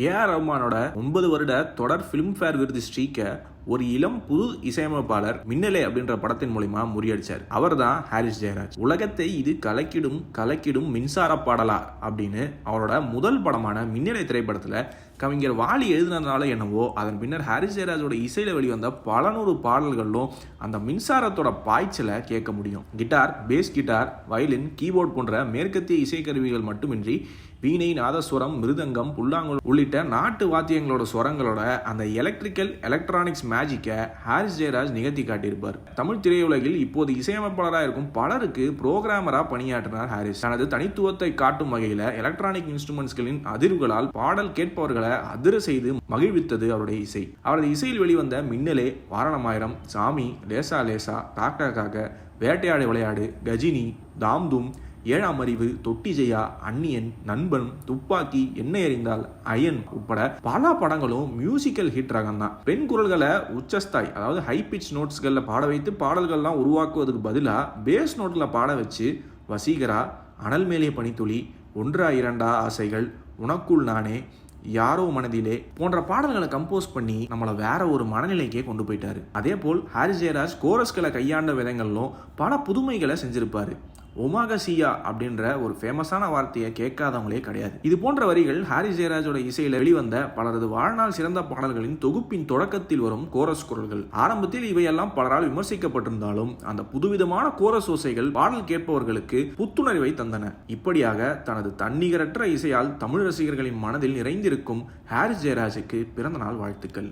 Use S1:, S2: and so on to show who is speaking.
S1: AR ரஹ்மானோட ஒன்பது வருட தொடர் ஃபிலிம்ஃபேர் விருது ஸ்ட்ரீக்கை ஒரு இளம் புது இசையமைப்பாளர் மின்னலே அப்படின்ற படத்தின் மூலியமா முறியடிச்சார். அவர் தான் ஹாரிஸ் ஜெயராஜ். உலகத்தை இது கலக்கிடும் கலக்கிடும் மின்சார பாடலா அப்படின்னு அவரோட முதல் படமான மின்னலை திரைப்படத்துல கவிஞர் வாலி எழுதினதுனால என்னவோ அதன் பின்னர் ஹாரிஸ் ஜெயராஜோட இசையில வெளிவந்த பல நூறு பாடல்களிலும் அந்த மின்சாரத்தோட பாய்ச்சலை கேட்க முடியும். Guitar bass guitar violin keyboard போன்ற மேற்கத்திய இசைக்கருவிகள் மட்டுமின்றி வீணை நாதஸ்வரம் மிருதங்கம் புல்லாங்குழல் உள்ளிட்ட நாட்டு வாத்தியங்களோட ஸ்வரங்களோட அந்த எலக்ட்ரிக்கல் எலக்ட்ரானிக்ஸ் மேஜிக்கை ஹாரிஸ் ஜெயராஜ் நிகழ்த்தி காட்டியிருப்பார். தமிழ் திரையுலகில் இப்போது இசையமைப்பாளராக இருக்கும் பலருக்கு புரோகிராமராக பணியாற்றினார் ஹாரிஸ். தனது தனித்துவத்தை காட்டும் வகையில் எலக்ட்ரானிக் இன்ஸ்ட்ருமெண்ட்ஸ்களின் அதிர்வுகளால் பாடல் கேட்பவர்களை அதிர செய்து மகிழ்வித்தது அவருடைய இசை. அவரது இசையில் வெளிவந்த மின்னலே வாரணமாயிரம் சாமி லேசா லேசா காக்கா காக்க வேட்டையாடு விளையாடு கஜினி தாம்தும் ஏழாம் அறிவு தொட்டிஜெயா அன்னியன் அந்நியன் நண்பன் துப்பாக்கி என்ன எறிந்தால் அயன் உட்பட பல படங்களும் மியூசிக்கல் ஹிட் ரகம் தான் பெண் குரல்களை உச்சஸ்தாய் அதாவது ஹை பிச் நோட்ஸ்களில் பாட வைத்து பாடல்கள்லாம் உருவாக்குவதற்கு பதிலாக பேஸ் நோட்டில் பாட வச்சு வசீகரா அனல் மேலே பனித்துளி ஒன்றா இரண்டா ஆசைகள் உனக்குள் நானே யாரோ மனதிலே போன்ற பாடல்களை கம்போஸ் பண்ணி நம்மளை வேற ஒரு மனநிலைக்கே கொண்டு போயிட்டாரு. அதே போல் ஹாரி ஜெயராஜ் கோரஸ்களை கையாண்ட விதங்களிலும் பல புதுமைகளை செஞ்சிருப்பாரு. ஒமாகசியா அப்படின்ற ஒரு ஃபேமஸான வார்த்தையை கேட்காதவங்களே கிடையாது. இது போன்ற வரிகள் ஹாரிஸ் ஜெயராஜோட இசையில வெளிவந்த பலரது வாழ்நாள் சிறந்த பாடல்களின் தொகுப்பின் தொடக்கத்தில் வரும் கோரஸ் குரல்கள். ஆரம்பத்தில் இவையெல்லாம் பலரால் விமர்சிக்கப்பட்டிருந்தாலும் அந்த புதுவிதமான கோரஸ் ஓசைகள் பாடல் கேட்பவர்களுக்கு புத்துணர்வை தந்தன. இப்படியாக தனது தன்னிகரற்ற இசையால் தமிழ் ரசிகர்களின் மனதில் நிறைந்திருக்கும் ஹாரிஸ் ஜெயராஜுக்கு பிறந்தநாள் வாழ்த்துக்கள்.